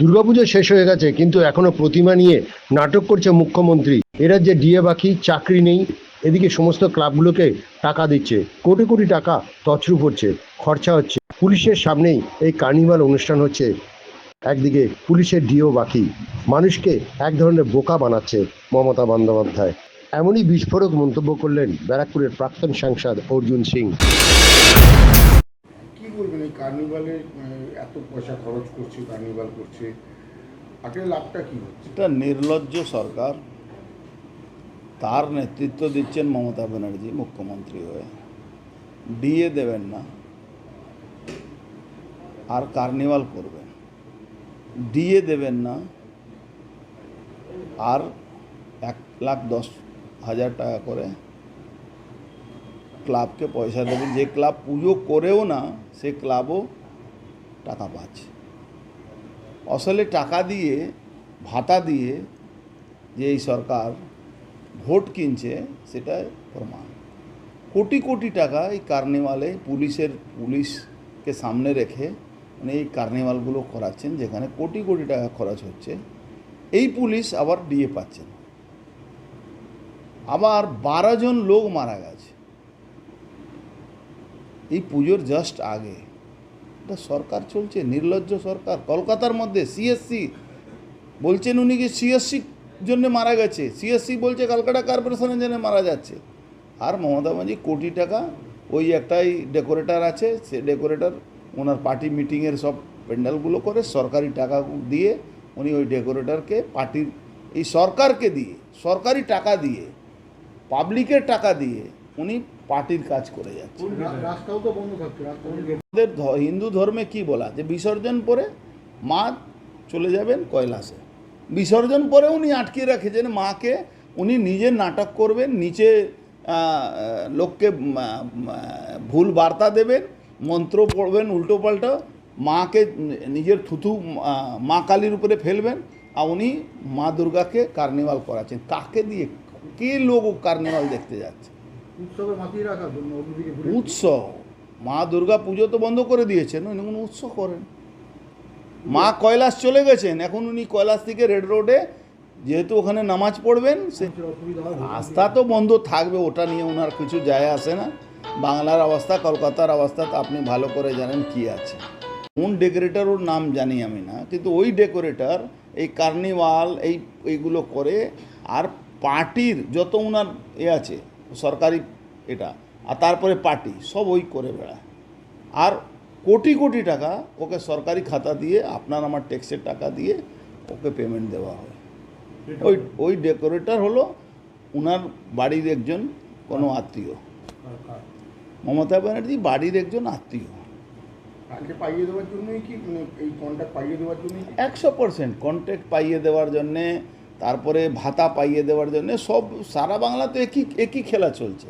দুর্গাপুজো শেষ হয়ে গেছে, কিন্তু এখনও প্রতিমা নিয়ে নাটক করছে মুখ্যমন্ত্রী। এরা যে ডিএ বাকি, চাকরি নেই, এদিকে সমস্ত ক্লাবগুলোকে টাকা দিচ্ছে। কোটি কোটি টাকা তছরূপ হচ্ছে, খরচা হচ্ছে। পুলিশের সামনেই এই কার্নিভাল অনুষ্ঠান হচ্ছে। একদিকে পুলিশের ডিও বাকি, মানুষকে এক ধরনের বোকা বানাচ্ছে মমতা বন্দ্যোপাধ্যায়। এমনই বিস্ফোরক মন্তব্য করলেন ব্যারাকপুরের প্রাক্তন সাংসদ অর্জুন সিং। বলবেন এই কার্নিভালে এত পয়সা খরচ করছে, কার্নিভাল করছে। আসলে লাভটা কি হচ্ছে? এটা নির্লজ্জ সরকার। তার নেতৃত্ব দিচ্ছেন মমতা ব্যানার্জি, মুখ্যমন্ত্রী হয়ে। ডিএ দেবেন না। আর কার্নিভাল করবেন। ডিএ দেবেন না। আর এক লাখ দশ হাজার টাকা করে ক্লাবকে পয়সা দেবে। যে ক্লাব পুজো করেও না, সে ক্লাবও টাকা পাচ্ছে। আসলে টাকা দিয়ে, ভাতা দিয়ে যে এই সরকার ভোট কিনছে, সেটা প্রমাণ। কোটি কোটি টাকা এই কার্নিভালে পুলিশের পুলিশকে সামনে রেখে মানে এই কার্নিভালগুলো করাচ্ছেন, যেখানে কোটি কোটি টাকা খরচ হচ্ছে। এই পুলিশ আবার ডিএ পাচ্ছেন আবার বারো জন লোক মারা গেছে। এই পুজোর জাস্ট আগে। এটা সরকার চলছে, নির্লজ্জ সরকার। কলকাতার মধ্যে সিএসসি বলছেন উনি কি সিএসসি জন্য মারা গেছে। সিএসসি বলছে কলকাতা কর্পোরেশনের জন্য মারা যাচ্ছে। আর মমতা ব্যানার্জি কোটি টাকা, ওই একটাই ডেকোরেটর আছে, সে ডেকোরেটর ওনার পার্টি মিটিংয়ের সব প্যান্ডেলগুলো করে, সরকারি টাকা দিয়ে উনি ওই ডেকোরেটরকে পার্টির এই সরকারকে দিয়ে, সরকারি টাকা দিয়ে পাবলিকের টাকা দিয়ে উনি পার্টির কাজ করে যাচ্ছে। হিন্দু ধর্মে কি বলা? যে বিসর্জন পরে মা চলে যাবেন কৈলাসে। বিসর্জন পরে উনি আটকে রেখেছেন মাকে উনি নিজে নাটক করবেন নিচে লোককে ভুল বার্তা দেবেন মন্ত্র পড়বেন উল্টো পাল্টা মাকে নিজের থুথু মা কালীর উপরে ফেলবেন আর উনি মা দুর্গাকে কার্নিভাল করাচ্ছেন। কাকে দিয়ে কে লোক কার্নিভাল দেখতে যাচ্ছে? উৎসবে। মা দুর্গা পুজো তো বন্ধ করে দিয়েছেন উনি কোনো উৎসব করেন। মা কৈলাস চলে গেছেন এখন উনি কৈলাস থেকে রেড রোডে যেহেতু ওখানে নামাজ পড়বেন সে রাস্তা তো বন্ধ থাকবে ওটা নিয়ে ওনার কিছু যায় আসে না। বাংলার অবস্থা কলকাতার অবস্থা তো আপনি ভালো করে জানেন কি আছে। কোন ডেকোরেটর ওর নাম জানি আমি না কিন্তু ওই ডেকোরেটর এই কার্নিভাল এই এইগুলো করে আর পার্টির যত ওনার এ আছে সরকারি এটা আর তারপরে পার্টি সব ওই করে বেড়ায়। আর কোটি কোটি টাকা ওকে সরকারি খাতা দিয়ে আপনার আমার ট্যাক্সের টাকা দিয়ে ওকে পেমেন্ট দেওয়া হয়। ওই ওই ডেকোরেটর হলো ওনার বাড়ির একজন কোনো আত্মীয়। মমতা ব্যানার্জি বাড়ির একজন আত্মীয়। তাকে পাইয়ে দেওয়ার জন্যই কি মানে এই কন্ট্যাক্ট পাইয়ে দেওয়ার জন্যই একশো পার্সেন্ট কন্ট্যাক্ট পাইয়ে দেওয়ার জন্যে তারপরে ভাতা পাইয়ে দেওয়ার জন্য সব সারা বাংলাতে একই একই খেলা চলছে।